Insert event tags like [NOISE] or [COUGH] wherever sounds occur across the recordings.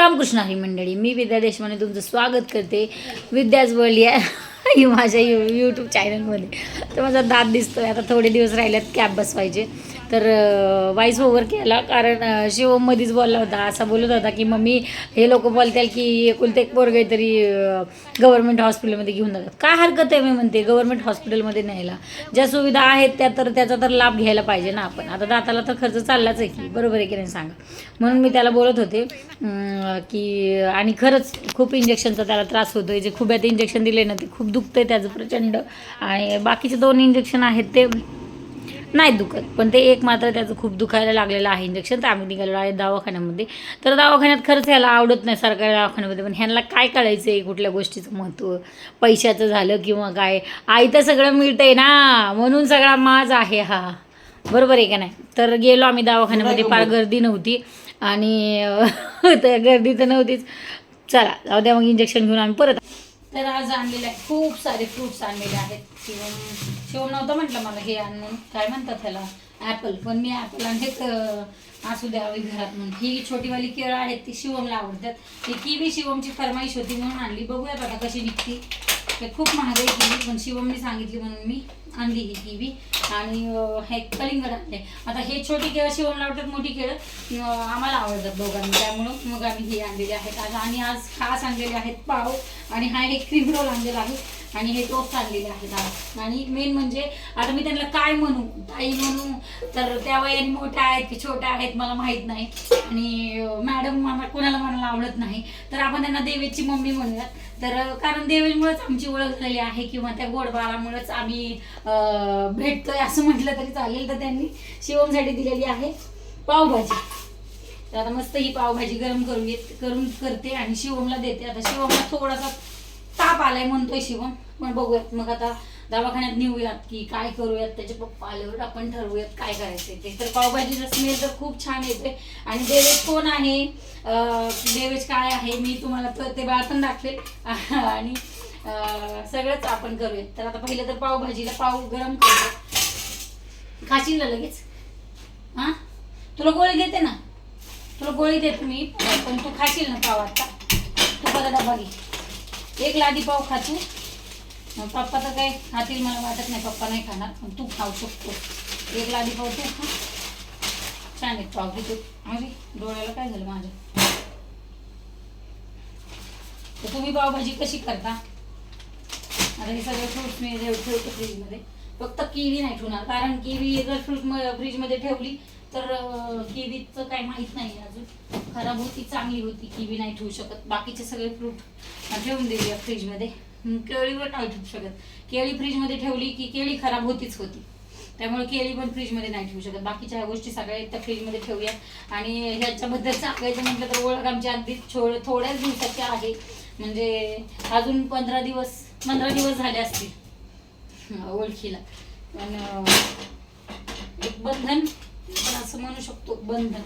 रामकृष्ण हरी मंडळी. मी विद्या देशमाने तुमचं स्वागत करते. विद्याच वर्ल्ड या माझ्या यू यूट्यूब चॅनलमध्ये तर माझा दात दिसतोय. आता थोडे दिवस राहिल्यात कॅब बसवायचे. तर वाईस ओव्हर केला. कारण अं, शिवम बोलला होता. असा बोलत होता की मम्मी हे लोक बोलतील की एकुलते एक पोरग तरी गव्हर्नमेंट हॉस्पिटलमध्ये घेऊन जातात. काय हरकत आहे? मी म्हणते. गव्हर्नमेंट हॉस्पिटलमध्ये न्यायला. ज्या सुविधा आहेत त्या तर त्याचा तर लाभ घ्यायला पाहिजे ना आपण. आता दाताला तर खर्च चाललाच आहे की. बरोबर आहे की नाही सांगा? म्हणून मी त्याला बोलत होते की आणि खरंच खूप इंजेक्शनचा त्याला त्रास होतो जे खूप खुब्यात इंजेक्शन दिले ना ते खूप दुखतं आहे त्याचं प्रचंड. आणि बाकीचे दोन इंजेक्शन आहेत ते नाही दुखत. पण ते एक मात्र त्याचं खूप दुखायला लागलेलं आहे इंजेक्शन तर आम्ही निघालेलो आहे दवाखान्यामध्ये. तर दवाखान्यात खरंच ह्याला आवडत नाही सरकारी दवाखान्यामध्ये पण ह्यांना काय कळायचं आहे कुठल्या गोष्टीचं महत्त्व? पैशाचं झालं किंवा काय? आई तर सगळं मिळतंय ना म्हणून सगळा माज आहे हा. बरोबर आहे का नाही? तर गेलो आम्ही दवाखान्यामध्ये फार गर्दी नव्हती. आणि [LAUGHS] तर गर्दी तर नव्हतीच. चला जाऊ द्या मग इंजेक्शन घेऊन आम्ही परत तर आज आणलेले आहे खूप सारे फ्रुट्स आणलेले आहेत. शिवम शिवम नव्हतं म्हटलं मला हे आण म्हणून काय म्हणतात त्याला? ॲपल पण मी ॲपल आणलेत असू द्यावी घरात म्हणून. ही छोटीवाली केळं आहेत ती शिवमला आवडतात. ही किवी शिवमची फरमाईश होती म्हणून आणली. बघूयात आता कशी निघती. ते खूप महागाई केली पण शिवमने सांगितली म्हणून मी आणली ही किवी आणि हे कलिंगड आणले आता हे छोटी केळं शिवण लावतात मोठी केळं आम्हाला आवडतात दोघांनी. त्यामुळं मग आम्ही हे आणलेले आहेत आज. आणि आज खास आणलेले आहेत पाव आणि हा एक क्रीम रोल आणलेला आहे. आणि हे टोस्ट आणलेले आहेत आणि मेन म्हणजे आता मी त्यांना काय म्हणू? ताई म्हणू तर त्या वयाने मोठ्या आहेत की छोट्या आहेत मला माहीत नाही. आणि मॅडम मला कोणाला म्हणायला आवडत नाही. तर आपण त्यांना देवेची मम्मी म्हणूयात. तर कारण देवेमुळेच आमची ओळख झालेली आहे किंवा त्या गोडबाळामुळेच आम्ही भेटतोय असं म्हटलं तरी चालेल तर त्यांनी. शिवमसाठी दिलेली आहे पावभाजी. तर आता मस्त ही पावभाजी गरम करून करून करते आणि शिवमला देते. आता शिवमला थोडासा ताप आलाय म्हणतोय शिवम. पण बघूयात मग आता दवाखान्यात नेऊयात की काय करूयात त्याचे पप्पा आल्यावर आपण ठरवूयात काय करायचंय ते. तर पावभाजीचा स्मेल तर खूप छान येते. आणि देवेज कोण आहे? देवेज काय आहे? मी तुम्हाला तर ते बाळ पण दाखवेल. [LAUGHS] आणि सगळंच आपण करूयात. तर आता पहिलं तर पावभाजीला पाव गरम करतो. खाशील ना लगेच? हा? तुला गोळी देते ना? तुला गोळी देते मी पण तू खाशील ना पाव आता? तू बघा डबा घे. एक लादी पाव खाते. पप्पा तर काही खातील मला वाटत नाही पप्पा नाही खाणार पण तू खाऊ शकतो. एक लादी पाव तू खा छान आहे पाव घे तू. अरे डोळ्याला काय झालं माझ्या? तर तुम्ही पावभाजी कशी करता? आता हे सगळे फ्रूट्स मी ठेवतो फ्रीजमध्ये फक्त किवी नाही ठेवणार कारण किवी जर फ्रूट फ्रीजमध्ये ठेवली तर किवीचं काही माहीत नाही अजून. खराब होती चांगली होती किवी नाही ठेवू शकत. बाकीचे सगळे फ्रूट ठेवून देऊया फ्रीजमध्ये. हं, केळीवर नाही ठेवू शकत. केळी फ्रीजमध्ये ठेवली की केळी खराब होतीच होती. त्यामुळे केळी पण फ्रीजमध्ये नाही ठेवू शकत. बाकीच्या ह्या गोष्टी सगळ्या फ्रीज फ्रीजमध्ये ठेवूया. आणि ह्याच्याबद्दल सांगायचं म्हटलं तर ओळख आमची अगदी थोड थोड्याच दिवसाची आहे. म्हणजे अजून पंधरा दिवस पंधरा दिवस झाले असतील. ओळखीला. पण एक बंधन आपण असं म्हणू शकतो बंधन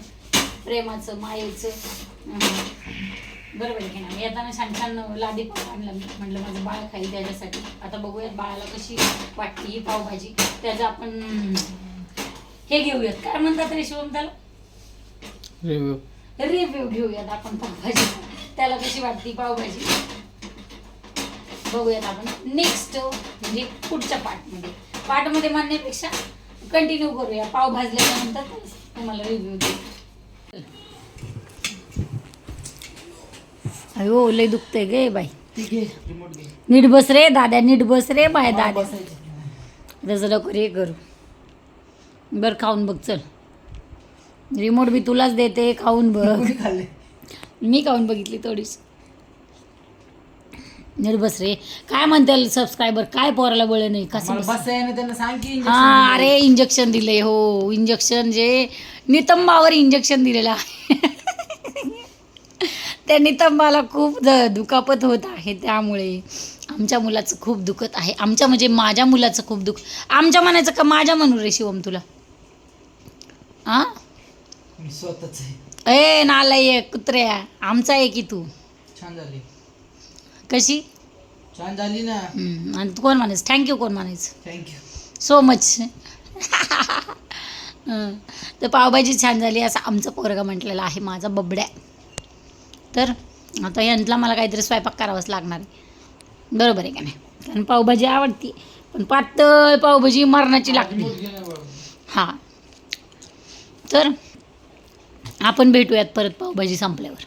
प्रेमाचं मायेचं. बरोबर आहे की नाही? येताना छान छान लादी पाव आणला मी. म्हटलं माझं बाळ खाईल त्याच्यासाठी. आता बघूयात बाळाला कशी वाटते ही पावभाजी. त्याचं आपण हे घेऊयात. काय म्हणतात रे शिवम त्याला रिव्ह्यू रिव्ह्यू घेऊयात आपण पावभाजी. त्याला कशी वाटते पावभाजी? बघूयात आपण. नेक्स्ट म्हणजे पुढच्या पार्टमध्ये पार्टमध्ये म्हणण्यापेक्षा कंटिन्यू करूया. पाव भाजल्यानंतर तुम्हाला रिव्ह्यू देऊ. अयो लय दुखतंय गे बाई. नीट बस रे दाद्या नीट बस रे बाय दाद्या. तसं नको रे करू बरं खाऊन बघ चल. रिमोट बी तुलाच देते खाऊन बघ. मी खाऊन बघितली थोडीशी. नीट बस रे. काय म्हणते सबस्क्रायबर काय पोराला बळ नाही? कसं बस त्यांना सांग की हा. अरे इंजेक्शन दिले हो. इंजेक्शन जे नितंबावर इंजेक्शन दिलेलं आहे. [LAUGHS] त्या नितंबाला खूप द- दुखापत होत आहे त्यामुळे. आमच्या मुलाचं खूप दुखत आहे. आमच्या म्हणजे माझ्या मुलाचं खूप दुख आमच्या म्हणायचं का माझ्या म्हणू रे शिवम तुला? आ? मी स्वतःच आहे. ए नालाय कुत्र्या. आमचा आहे की तू? छान झाली. कशी? छान झाली ना. हम्म, आणि तू कोण म्हणायचं? थँक्यू कोण म्हणायचं? थँक्यू सो मच तर पावभाजी छान झाली असं आमचा पोरगा म्हटलेला आहे माझा बबड्या. तर आता यांतला मला काहीतरी स्वयंपाक करावाच लागणार आहे. बरोबर आहे का नाही? कारण पावभाजी आवडती पण पातळ पावभाजी मरणाची लागते. हां. तर आपण भेटूयात परत पावभाजी संपल्यावर.